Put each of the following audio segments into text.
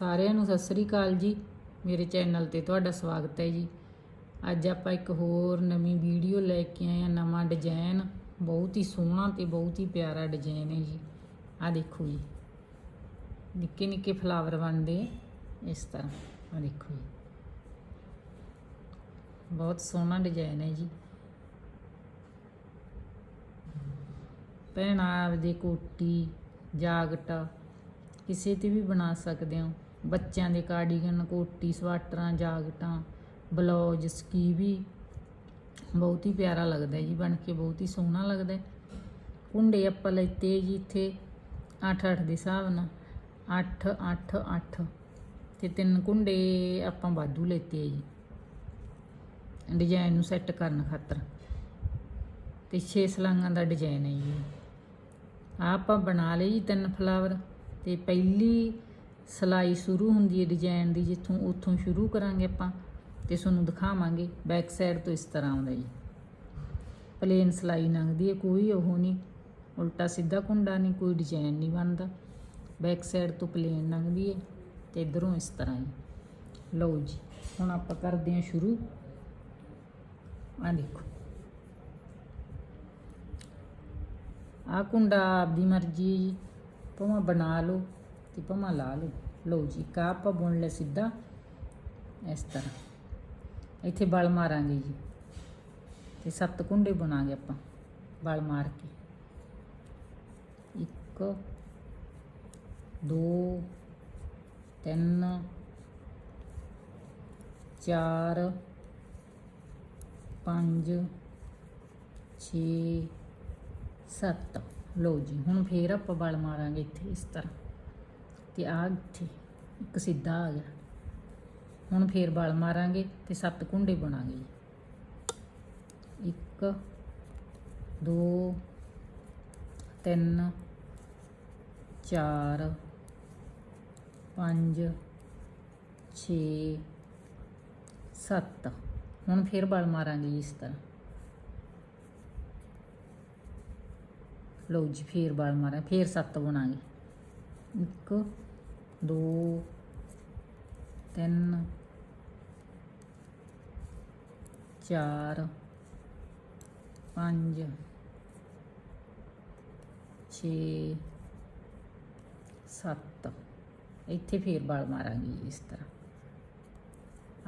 ਸਾਰਿਆਂ ਨੂੰ ਸਤਿ ਸ੍ਰੀ ਅਕਾਲ ਜੀ। ਮੇਰੇ ਚੈਨਲ ਤੇ ਤੁਹਾਡਾ ਸਵਾਗਤ ਹੈ ਜੀ। ਅੱਜ ਆਪਾਂ ਇੱਕ ਹੋਰ ਨਵੀਂ ਵੀਡੀਓ ਲੈ ਕੇ ਆਏ ਆ ਨਵਾਂ ਡਿਜ਼ਾਈਨ ਬਹੁਤ ਹੀ ਸੋਹਣਾ ਤੇ ਬਹੁਤ ਹੀ ਪਿਆਰਾ ਡਿਜ਼ਾਈਨ ਹੈ ਜੀ। ਆ ਦੇਖੋ ਜੀ। ਨਿੱਕੇ ਨਿੱਕੇ ਫਲਾਵਰ ਬਣਦੇ ਇਸ ਤਰ੍ਹਾਂ। ਆ ਦੇਖੋ ਜੀ। ਬਹੁਤ ਸੋਹਣਾ ਡਿਜ਼ਾਈਨ ਹੈ ਜੀ। ਭੈਣਾਂ ਆਪਦੇ ਕੋਟੀ, ਜਾਗਟ, ਕਿਸੇ ਤੇ ਵੀ ਬਣਾ ਸਕਦੇ ਹੋ। ਬੱਚਿਆਂ ਦੇ ਕਾਰਡੀਗਨ ਕੋਟੀ, ਸਵਾਟਰਾਂ ਜਾਗਟਾਂ ਬਲੌਜ, ਸਕੀਵੀ। ਬਹੁਤ ਹੀ ਪਿਆਰਾ ਲੱਗਦਾ ਜੀ, ਬਣ ਕੇ ਬਹੁਤ ਹੀ ਸੋਹਣਾ ਲੱਗਦਾ ਕੁੰਡੇ ਆਪਾਂ ਲੈਤੇ ਜੀ ਇੱਥੇ 8-8 ਦੇ ਹਿਸਾਬ ਨਾਲ 8-8-8 ਤੇ ਤਿੰਨ ਕੁੰਡੇ ਆਪਾਂ ਵਾਧੂ ਲੈਤੇ ਜੀ ਡਿਜ਼ਾਈਨ ਨੂੰ ਸੈੱਟ ਕਰਨ ਖਾਤਰ। ਤੇ 6 ਸਲਾਂਗਾਂ ਦਾ ਡਿਜ਼ਾਈਨ ਹੈ ਜੀ। ਆਹ ਆਪਾਂ ਬਣਾ ਲਈ ਜੀ ਤਿੰਨ ਫਲਾਵਰ ਤੇ ਪਹਿਲੀ ਸਲਾਈ ਸ਼ੁਰੂ ਹੁੰਦੀ ਹੈ ਡਿਜ਼ਾਈਨ ਦੀ, ਜਿੱਥੋਂ ਉੱਥੋਂ ਸ਼ੁਰੂ ਕਰਾਂਗੇ ਆਪਾਂ ਤੇ ਤੁਹਾਨੂੰ ਦਿਖਾਵਾਂਗੇ ਬੈਕ ਸਾਈਡ ਤੋਂ ਇਸ ਤਰ੍ਹਾਂ ਆਉਂਦਾ ਜੀ। ਪਲੇਨ ਸਲਾਈ ਲੰਘਦੀ ਹੈ, ਕੋਈ ਉਹ ਨਹੀਂ, ਉਲਟਾ ਸਿੱਧਾ ਕੁੰਡਾ ਨਹੀਂ, ਕੋਈ ਡਿਜ਼ਾਈਨ ਨਹੀਂ ਬਣਦਾ। ਬੈਕ ਸਾਈਡ ਤੋਂ ਪਲੇਨ ਲੰਘਦੀ ਹੈ ਤੇ ਇਧਰੋਂ ਇਸ ਤਰ੍ਹਾਂ ਹੀ। ਲਓ ਜੀ, ਹੁਣ ਆਪਾਂ ਕਰਦੇ ਹਾਂ ਸ਼ੁਰੂ। ਆ ਦੇਖੋ। ਆ ਕੁੰਡਾ ਆਪਦੀ ਮਰਜ਼ੀ ਹੈ ਜੀ, ਭਾਵੇਂ ਬਣਾ ਲਓ। ਤੇ ਭਾਵੇਂ ਲਾ ਲਓ ਲਓ ਜੀ ਕਾ ਆਪਾਂ ਬੁਣ ਲਿਆ ਸਿੱਧਾ ਇਸ ਤਰ੍ਹਾਂ ਇੱਥੇ ਬਲ ਮਾਰਾਂਗੇ ਜੀ ਤੇ ਸੱਤ ਕੁੰਡੇ ਬਣਾਂਗੇ ਆਪਾਂ ਬਲ ਮਾਰ ਕੇ ਇੱਕ ਦੋ ਤਿੰਨ ਚਾਰ ਪੰਜ ਛੇ ਸੱਤ ਲਓ ਜੀ ਹੁਣ ਫੇਰ ਆਪਾਂ ਬਲ ਮਾਰਾਂਗੇ ਇੱਥੇ ਇਸ ਤਰ੍ਹਾਂ ਤੇ ਆ ਇੱਥੇ ਇੱਕ ਸਿੱਧਾ ਆ ਗਿਆ। ਹੁਣ ਫੇਰ ਬਲ ਮਾਰਾਂਗੇ ਤੇ ਸੱਤ ਕੁੰਡੇ ਬਣਾਂਗੇ। ਜੀ ਇੱਕ, ਦੋ, ਤਿੰਨ, ਚਾਰ, ਪੰਜ, ਛੇ, ਸੱਤ। ਹੁਣ ਫੇਰ ਬਲ ਮਾਰਾਂਗੇ ਜੀ ਇਸ ਤਰ੍ਹਾਂ। ਲਓ ਜੀ, ਫੇਰ ਬਲ ਮਾਰਾਂ ਫੇਰ ਸੱਤ ਬਣਾਂਗੇ। ਇੱਕ ਦੋ, ਤਿੰਨ, ਚਾਰ, ਪੰਜ, ਛੇ, ਸੱਤ। ਇੱਥੇ ਫੇਰ ਬਾਲ ਮਾਰਾਂਗੇ ਜੀ ਇਸ ਤਰ੍ਹਾਂ।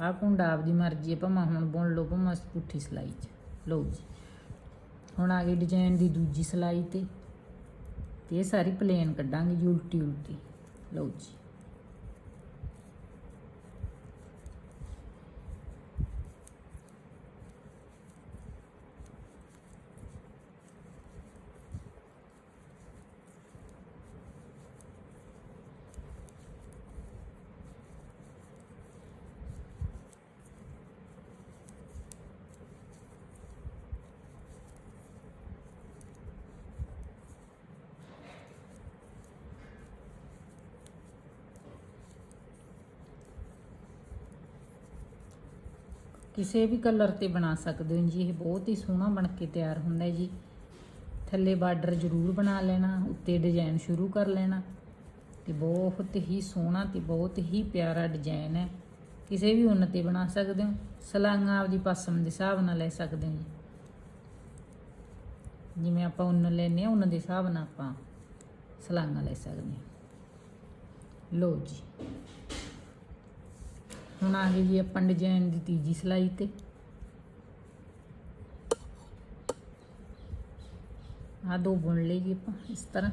ਆਹ ਕੁੰਡਾ ਆਪਦੀ ਮਰਜ਼ੀ ਹੈ, ਭਾਵੇਂ ਹੁਣ ਬੁਣ ਲਓ, ਭਾਵੇਂ ਪੁੱਠੀ ਸਲਾਈ 'ਚ। ਲਓ ਜੀ। ਹੁਣ ਆ ਗਈ ਡਿਜ਼ਾਈਨ ਦੀ ਦੂਜੀ ਸਲਾਈ ਤੇ। ਤੇ ਇਹ ਸਾਰੀ ਪਲੇਨ ਕੱਢਾਂਗੇ ਜੀ ਉਲਟੀ ਉਲਟੀ ਲਓ ਜੀ। ਕਿਸੇ ਵੀ ਕਲਰ ਤੇ ਬਣਾ ਸਕਦੇ ਹੋ ਜੀ, ਇਹ ਬਹੁਤ ਹੀ ਸੋਹਣਾ ਬਣ ਕੇ ਤਿਆਰ ਹੁੰਦਾ ਹੈ ਜੀ। ਥੱਲੇ ਬਾਰਡਰ ਜ਼ਰੂਰ ਬਣਾ ਲੈਣਾ, ਉੱਤੇ ਡਿਜ਼ਾਈਨ ਸ਼ੁਰੂ ਕਰ ਲੈਣਾ। ਤੇ ਬਹੁਤ ਹੀ ਸੋਹਣਾ ਤੇ ਬਹੁਤ ਹੀ ਪਿਆਰਾ ਡਿਜ਼ਾਈਨ ਹੈ। ਕਿਸੇ ਵੀ ਉੱਨ ਤੇ ਬਣਾ ਸਕਦੇ ਹੋ, ਸਲਾਂਗਾ ਆਪਦੀ ਪਸੰਦ ਦੇ ਹਿਸਾਬ ਨਾਲ ਲੈ ਸਕਦੇ ਹੋ ਜੀ। ਜਿਵੇਂ ਆਪਾਂ ਉੱਨ ਲੈਨੇ ਆ ਉੱਨ ਦੇ ਹਿਸਾਬ ਨਾਲ ਆਪਾਂ ਸਲਾਂਗਾ ਲੈ ਸਕਦੇ ਹਾਂ। ਲੋ ਜੀ। ਹੁਣ ਆ ਗਈ ਜੀ ਆਪਾਂ ਡਿਜ਼ਾਈਨ ਦੀ ਤੀਜੀ ਸਲਾਈ ਤੇ। ਆ ਦੋ ਬੁਣ ਲਈ ਜੀ ਆਪਾਂ ਇਸ ਤਰ੍ਹਾਂ।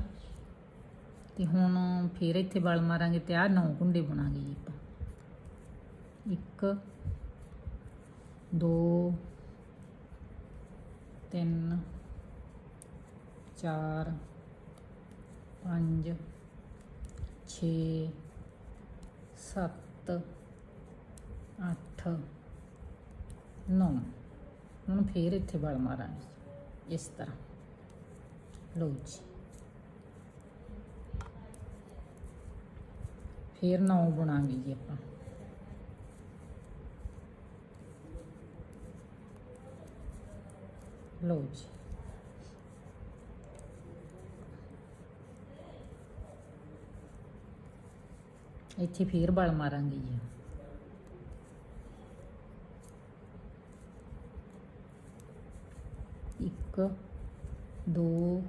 ਤੇ ਹੁਣ ਫੇਰ ਇੱਥੇ ਬਲ ਮਾਰਾਂਗੇ ਤੇ ਆ ਨੌ ਕੁੰਡੇ ਬੁਣਾਂਗੇ ਜੀ ਆਪਾਂ। ਇੱਕ, ਦੋ, ਤਿੰਨ, ਚਾਰ, ਪੰਜ, ਛੇ, ਸੱਤ ਅੱਠ, ਨੌ। ਹੁਣ ਫੇਰ ਇੱਥੇ ਬਲ ਮਾਰਾਂਗੇ। ਇਸ ਤਰ੍ਹਾਂ। ਲਓ ਜੀ। ਫੇਰ ਨੌ ਬਣਾਂਗੇ ਜੀ ਆਪਾਂ। ਲਓ ਜੀ। ਇੱਥੇ ਫੇਰ ਬਲ ਮਾਰਾਂਗੇ ਜੀ। ਇੱਕ, ਦੋ,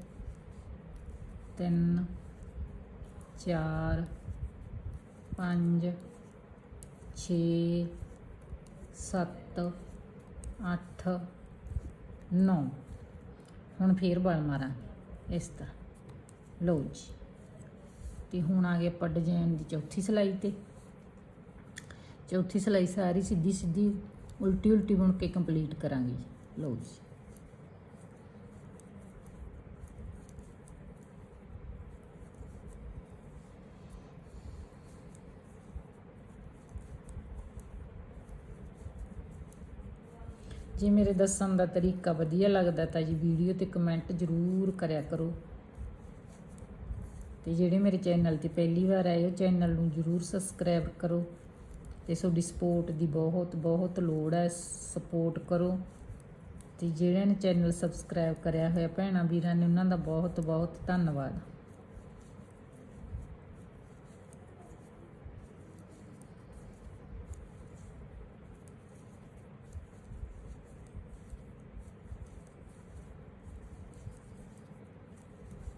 ਤਿੰਨ, ਚਾਰ, ਪੰਜ, ਛੇ, ਸੱਤ, ਅੱਠ, ਨੌ। ਹੁਣ ਫੇਰ ਬਲ ਮਾਰਾਂਗੇ, ਇਸ ਤਰ੍ਹਾਂ। ਲਓ ਜੀ। ਤੇ ਹੁਣ ਆ ਗਏ ਆਪਾਂ ਡਿਜ਼ਾਈਨ ਦੀ ਚੌਥੀ ਸਲਾਈ ਤੇ। ਚੌਥੀ ਸਲਾਈ ਸਾਰੀ ਸਿੱਧੀ ਸਿੱਧੀ ਉਲਟੀ ਉਲਟੀ ਬੁਣ ਕੇ ਕੰਪਲੀਟ ਕਰਾਂਗੇ ਜੀ। ਲਓ ਜੀ। ਜੇ, ਮੇਰੇ ਦੱਸਣ ਦਾ ਤਰੀਕਾ ਵਧੀਆ ਲੱਗਦਾ ਤਾਂ ਜੀ, ਵੀਡੀਓ ਤੇ ਕਮੈਂਟ ਜ਼ਰੂਰ ਕਰਿਆ ਕਰੋ। ਤੇ ਜਿਹੜੇ ਮੇਰੇ ਚੈਨਲ ਤੇ ਪਹਿਲੀ ਵਾਰ ਆਏ ਹੋ, ਚੈਨਲ ਨੂੰ ਜ਼ਰੂਰ ਸਬਸਕ੍ਰਾਈਬ ਕਰੋ। ਤੇ ਤੁਹਾਡੀ ਸਪੋਰਟ ਦੀ ਬਹੁਤ ਬਹੁਤ ਲੋੜ ਹੈ, ਸਪੋਰਟ ਕਰੋ। ਤੇ ਜਿਹੜਿਆਂ ਨੇ ਚੈਨਲ ਸਬਸਕ੍ਰਾਈਬ ਕਰਿਆ ਹੋਇਆ, ਭੈਣਾਂ ਵੀਰਾਂ ਨੇ, ਉਹਨਾਂ ਦਾ ਬਹੁਤ ਬਹੁਤ ਧੰਨਵਾਦ।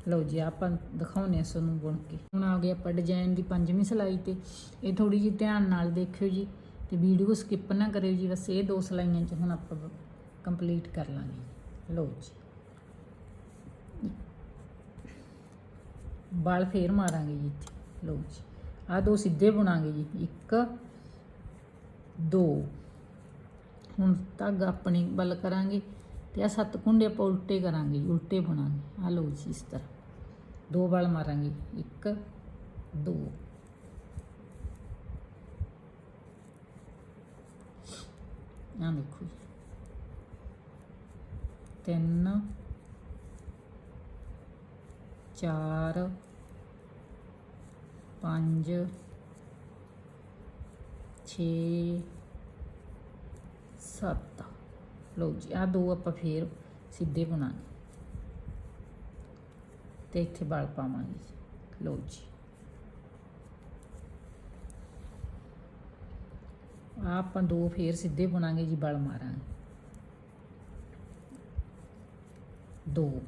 ਲਓ ਜੀ ਆਪਾਂ ਦਿਖਾਉਨੇ ਆ ਤੁਹਾਨੂੰ ਬੁਣ ਕੇ। ਹੁਣ ਆ ਗਏ ਆਪਾਂ ਡਿਜ਼ਾਈਨ ਦੀ ਪੰਜਵੀਂ ਸਲਾਈ ਤੇ। ਇਹ ਥੋੜੀ ਜਿਹੀ ਧਿਆਨ ਨਾਲ ਦੇਖਿਓ ਜੀ ਤੇ ਵੀਡੀਓ ਸਕਿਪ ਨਾ ਕਰਿਓ ਜੀ ਬਸ ਇਹ ਦੋ ਸਲਾਈਆਂ ਚ ਹੁਣ ਆਪਾਂ ਕੰਪਲੀਟ ਕਰ ਲਾਂਗੇ। ਲਓ ਜੀ। ਬਾਲ ਫੇਰ ਮਾਰਾਂਗੇ ਜੀ ਇੱਥੇ। ਲਓ ਜੀ। ਆ ਦੋ ਸਿੱਧੇ ਬੁਣਾਂਗੇ ਜੀ। ਇੱਕ ਦੋ। ਹੁਣ ਧਾਗਾ ਆਪਣੀ ਬਲ ਕਰਾਂਗੇ ਤੇ ਆ ਸੱਤ ਕੁੰਡੇ ਆਪਾਂ ਉਲਟੇ ਕਰਾਂਗੇ ਜੀ, ਉਲਟੇ ਬਣਾਂਗੇ। ਆ ਲਓ ਜੀ ਇਸ ਤਰ੍ਹਾਂ। ਦੋ ਬਲ ਮਾਰਾਂਗੇ ਇੱਕ ਦੋ ਆ ਦੇਖੋ ਜੀ ਤਿੰਨ ਚਾਰ ਪੰਜ ਛੇ ਸੱਤ ਲਓ ਜੀ ਆ ਦੋ ਆਪਾਂ ਫੇਰ ਸਿੱਧੇ ਬਣਾਂਗੇ ਤੇ ਇੱਥੇ ਬਲ ਪਾਵਾਂਗੇ ਜੀ। ਲਓ ਜੀ। ਆਹ ਆਪਾਂ ਦੋ ਫੇਰ ਸਿੱਧੇ ਬਣਾਂਗੇ ਜੀ, ਬਲ ਮਾਰਾਂਗੇ। ਦੋ।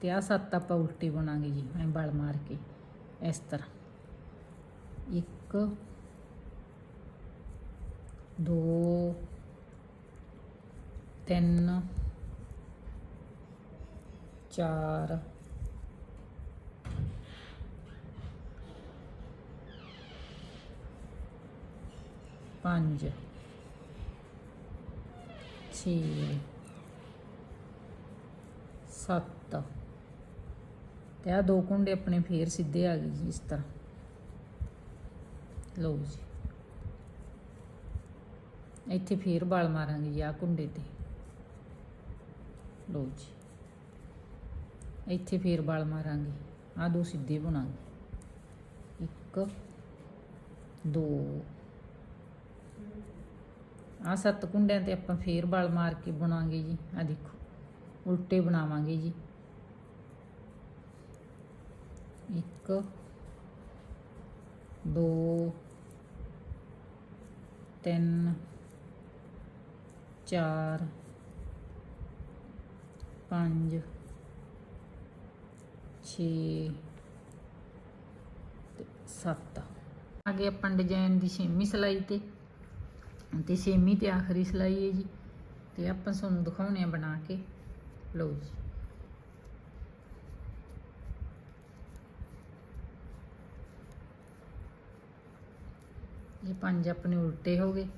ਤੇ ਆ ਸੱਤ ਆਪਾਂ ਉਲਟੀ ਬੁਣਾਂਗੇ ਜੀ, ਐ ਬਲ ਮਾਰ ਕੇ, ਇਸ ਤਰ੍ਹਾਂ। ਇੱਕ, ਦੋ, ਤਿੰਨ, ਚਾਰ ਪੰਜ। ਛੇ। ਸੱਤ। ਤੇ ਆ ਦੋ ਕੁੰਡੇ ਆਪਣੇ ਫੇਰ ਸਿੱਧੇ ਆ ਗਏ ਜੀ ਇਸ ਤਰ੍ਹਾਂ। ਲਓ ਜੀ। ਇੱਥੇ ਫੇਰ ਬਾਲ ਮਾਰਾਂਗੇ ਜੀ ਆ ਕੁੰਡੇ ਤੇ। ਲਓ ਜੀ। ਇੱਥੇ ਫੇਰ ਬਾਲ ਮਾਰਾਂਗੇ। ਆ ਦੋ ਸਿੱਧੇ ਬਣਾਂਗੇ। ਇੱਕ, ਦੋ ਆ ਸੱਤ ਕੁੰਡਿਆਂ ਤੇ ਆਪਾਂ ਫੇਰ ਬਲ ਮਾਰ ਕੇ ਬਣਾਵਾਂਗੇ ਜੀ। ਆ ਦੇਖੋ, ਉਲਟੇ ਬਣਾਵਾਂਗੇ ਜੀ। ਇੱਕ, ਦੋ, ਤਿੰਨ, ਚਾਰ, ਪੰਜ, ਛੇ ਤੇ ਸੱਤ। ਅੱਗੇ ਆਪਾਂ ਡਿਜ਼ਾਈਨ ਦੀ ਛੇਵੀਂ ਸਲਾਈ ਤੇ ਤੇ ਛੇਵੀਂ ਤੇ ਆਖਰੀ ਸਲਾਈ ਹੈ ਜੀ। ਤੇ ਆਪਾਂ ਤੁਹਾਨੂੰ ਦਿਖਾਉਣੇ ਆ ਬਣਾ ਕੇ। ਲਓ ਜੀ। ਇਹ ਪੰਜ ਆਪਣੇ ਉਲਟੇ ਹੋ ਗਏ।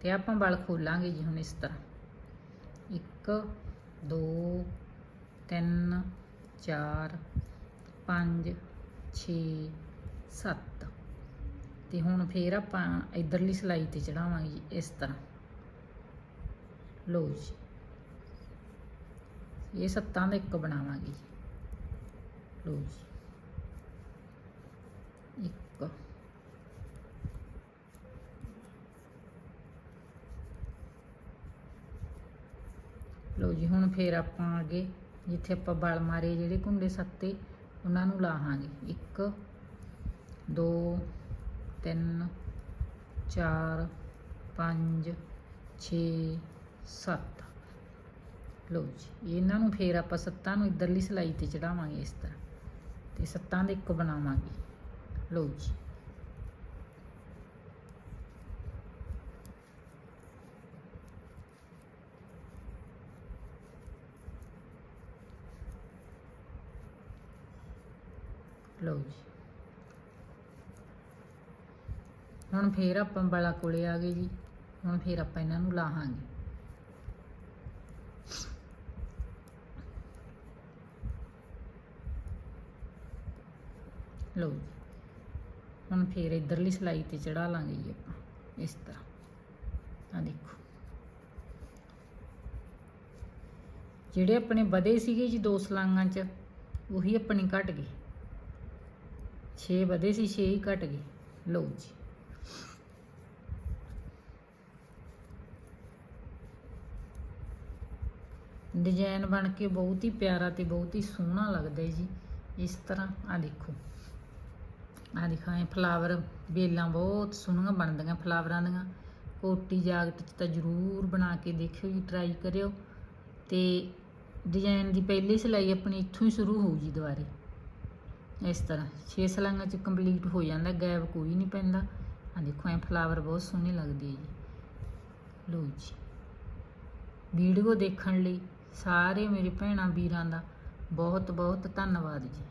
ਤੇ ਆਪਾਂ ਬਲ ਖੋਲਾਂਗੇ ਜੀ ਹੁਣ ਇਸ ਤਰ੍ਹਾਂ। ਇੱਕ, ਦੋ, ਤਿੰਨ, ਚਾਰ, ਪੰਜ, ਛੇ, ਸੱਤ। ਤੇ ਹੁਣ ਫੇਰ ਆਪਾਂ ਇਧਰਲੀ ਸਲਾਈ ਤੇ ਚੜਾਵਾਂਗੇ ਇਸ ਤਰ੍ਹਾਂ। ਲੋ ਜੀ। ਇਹ ਸੱਤਾਂ ਦਾ ਇੱਕ ਬਣਾਵਾਂਗੇ ਲੋ ਜੀ। ਇੱਕ। ਲੋ ਜੀ, ਹੁਣ ਫੇਰ ਆਪਾਂ ਅੱਗੇ ਜਿੱਥੇ ਆਪਾਂ ਬਲ ਮਾਰੇ ਜਿਹੜੇ ਕੁੰਡੇ ਸੱਤੇ, ਉਹਨਾਂ ਨੂੰ ਲਾਹਾਂਗੇ। 1 2 ਤਿੰਨ, ਚਾਰ, ਪੰਜ 6 7 ਲਓ ਜੀ, ਇਹਨਾਂ ਨੂੰ ਫੇਰ ਆਪਾਂ ਸੱਤਾਂ ਨੂੰ ਇਧਰਲੀ ਸਿਲਾਈ ਤੇ ਚੜਾਵਾਂਗੇ ਇਸ ਤਰ੍ਹਾਂ। ਤੇ ਸੱਤਾਂ ਦੇ ਇੱਕ ਬਣਾਵਾਂਗੇ। ਲਓ ਜੀ। ਲਓ ਜੀ। ਹੁਣ ਫੇਰ ਆਪਾਂ ਬਲਾ ਕੋਲੇ ਆ ਗਏ ਜੀ। ਹੁਣ ਫੇਰ ਆਪਾਂ ਇਹਨਾਂ ਨੂੰ ਲਾਹਾਂਗੇ। ਲਓ ਜੀ। ਹੁਣ ਫੇਰ ਇਧਰਲੀ ਸਲਾਈ ਤੇ ਚੜਾ ਲਾਂਗੇ ਜੀ ਆਪਾਂ, ਇਸ ਤਰ੍ਹਾਂ। ਆ ਦੇਖੋ। ਜਿਹੜੇ ਆਪਣੇ ਵਧੇ ਸੀਗੇ ਜੀ ਦੋ ਸਲਾਂਗਾਂ 'ਚ, ਉਹੀ ਆਪਣੀ ਘਟ ਗਏ। 6 ਵਧੇ ਸੀ 6 ਹੀ ਘਟ ਗਏ। ਲਓ ਜੀ। ਡਿਜ਼ਾਈਨ ਬਣ ਕੇ ਬਹੁਤ ਹੀ ਪਿਆਰਾ ਤੇ ਬਹੁਤ ਹੀ ਸੋਹਣਾ ਲੱਗਦਾ ਹੈ ਜੀ। ਇਸ ਤਰ੍ਹਾਂ ਆ ਦੇਖੋ। ਆ ਦਿਖਾਏ ਫਲਾਵਰ ਬੇਲਾਂ ਬਹੁਤ ਸੋਹਣੀਆਂ ਬਣਦੀਆਂ, ਫਲਾਵਰਾਂ ਦੀਆਂ। ਕੋਟੀ ਜਾਗਟ 'ਚ ਤਾਂ ਜ਼ਰੂਰ ਬਣਾ ਕੇ ਦੇਖਿਓ ਜੀ ਟਰਾਈ ਕਰਿਓ। ਤੇ ਡਿਜ਼ਾਈਨ ਦੀ ਪਹਿਲੀ ਸਿਲਾਈ ਆਪਣੀ ਇੱਥੋਂ ਹੀ ਸ਼ੁਰੂ ਹੋਊ ਜੀ ਦੁਬਾਰੇ। ਇਸ ਤਰ੍ਹਾਂ 6 ਸਲਾਈਆਂ 'ਚ ਕੰਪਲੀਟ ਹੋ ਜਾਂਦਾ ਗੈਪ ਕੋਈ ਨਹੀਂ ਪੈਂਦਾ। ਆ ਦੇਖੋ, ਐ ਫਲਾਵਰ ਬਹੁਤ ਸੋਹਣੇ ਲੱਗਦੇ ਆ ਜੀ। ਲੋ ਜੀ। ਵੀਡੀਓ ਦੇਖਣ ਲਈ ਸਾਰੇ ਮੇਰੇ ਭੈਣਾਂ ਵੀਰਾਂ ਦਾ ਬਹੁਤ ਬਹੁਤ ਧੰਨਵਾਦ ਜੀ।